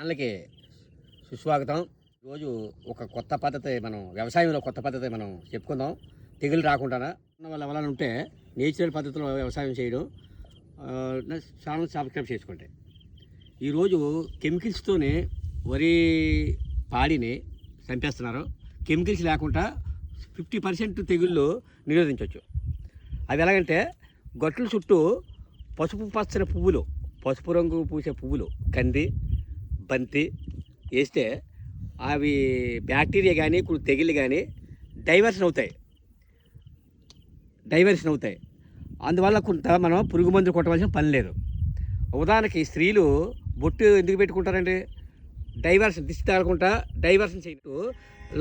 ఛానల్కి సుస్వాగతం. ఈరోజు ఒక కొత్త పద్ధతి మనం వ్యవసాయంలో కొత్త పద్ధతి మనం చెప్పుకుందాం. తెగులు రాకుండా ఉన్న వాళ్ళ ఉంటే నేచురల్ పద్ధతిలో వ్యవసాయం చేయడం ఛానల్ సబ్స్క్రైబ్ చేసుకోండి. ఈరోజు కెమికల్స్తోనే వరి పాడిని చంపేస్తున్నారు. కెమికల్స్ లేకుండా ఫిఫ్టీ పర్సెంట్ తెగుళ్ళు నిరోధించవచ్చు. అవి ఎలాగంటే గొట్టల చుట్టూ పసుపు పచ్చని పువ్వులు పసుపు రంగు పూసే పువ్వులు కంది బంతి వేస్తే అవి బ్యాక్టీరియా కానీ ఇప్పుడు తెగిలి కానీ డైవర్షన్ అవుతాయి. డైవర్షన్ అవుతాయి. అందువల్ల కొంత మనం పురుగు మందులు కొట్టవలసిన పని లేదు. ఉదాహరణకి స్త్రీలు బొట్టు ఎందుకు పెట్టుకుంటారండి? డైవర్షన్ దిష్టి తగలకుండా డైవర్షన్ చేయటూ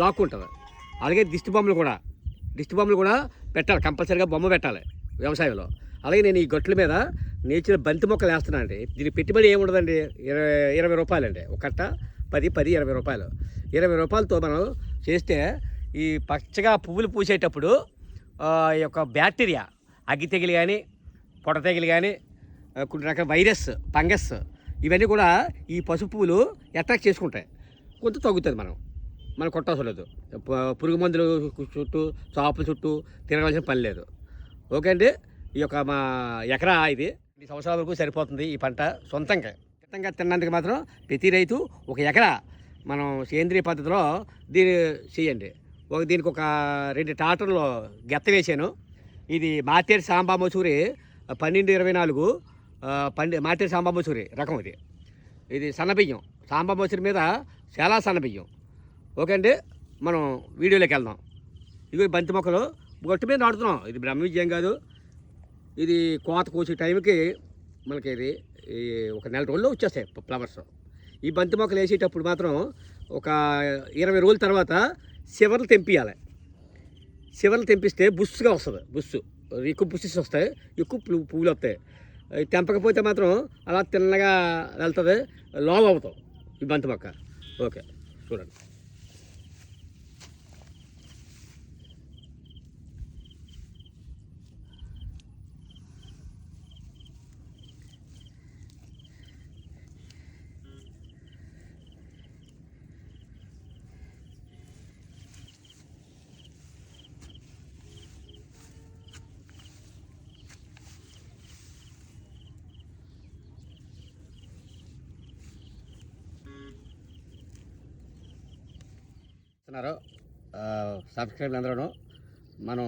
లాక్కుంటారు అలాగే దిష్టి బొమ్మలు కూడా దిష్టి బొమ్మలు కూడా పెట్టాలి కంపల్సరీగా బొమ్మ పెట్టాలి వ్యవసాయంలో. అలాగే నేను ఈ గొట్ల మీద నేచిన బంతి మొక్కలు వేస్తున్నాను అండి దీని పెట్టుబడి ఏముండదండి? ఇరవై ఇరవై రూపాయలండి. ఒక కట్ట పది పది ఇరవై రూపాయలు. ఇరవై రూపాయలతో మనం చేస్తే ఈ పచ్చగా పువ్వులు పూసేటప్పుడు ఈ యొక్క బ్యాక్టీరియా అగ్గి తెగిలి కానీ పొడ తెగిలి కానీ కొన్ని రకాల వైరస్ ఫంగస్ ఇవన్నీ కూడా ఈ పసుపు పువ్వులు అట్రాక్ట్ చేసుకుంటాయి. కొంత తగ్గుతుంది మనం. మనం కొట్టవసలేదు పురుగు మందులు చుట్టూ చాపుల చుట్టూ తిరగవలసిన పని లేదు. ఓకే అండి? ఈ యొక్క మా ఎకరా ఇది. ఈ సంవత్సరాల వరకు సరిపోతుంది ఈ పంట సొంతంగా. సొంతంగా తిన్నందుకు మాత్రం ప్రతి రైతు ఒక ఎకరా మనం సేంద్రియ పద్ధతిలో దీన్ని చేయండి. ఒక దీనికి ఒక రెండు టాటర్లో గెత్త వేసాను ఇది మాతేరు సాంబా మసూరి పన్నెండు ఇరవై నాలుగు పండి మాతేరు సాంబా మసూరి రకం ఇది. ఇది సన్నబియ్యం సాంబా మసూరి మీద చాలా సన్నబియ్యం ఓకే అండి మనం వీడియోలోకి వెళ్దాం. ఇవి బంతి మొక్కలు. గొట్టు మీద నాడుతున్నాం ఇది బ్రహ్మ విజయం కాదు. ఇది కోత కోసే టైంకి మనకి ఇది ఈ ఒక నెల రోజుల్లో వచ్చేస్తాయి ఫ్లవర్స్. ఈ బంతి మొక్కలు వేసేటప్పుడు మాత్రం ఒక ఇరవై రోజుల తర్వాత చివర్లు తెంపియాలి. చివర్లు తెంపిస్తే బుస్సుగా వస్తుంది బుస్సు. ఎక్కువ బుస్సెస్ వస్తాయి ఎక్కువ పువ్వు- పువ్వులు వస్తాయి. తెంపకపోతే మాత్రం అలా తిన్నగా వెళ్తుంది లావ్ అవుతాం ఈ బంతి మొక్క. ఓకే చూడండి. సబ్స్క్రైబ్ అందరూ మనం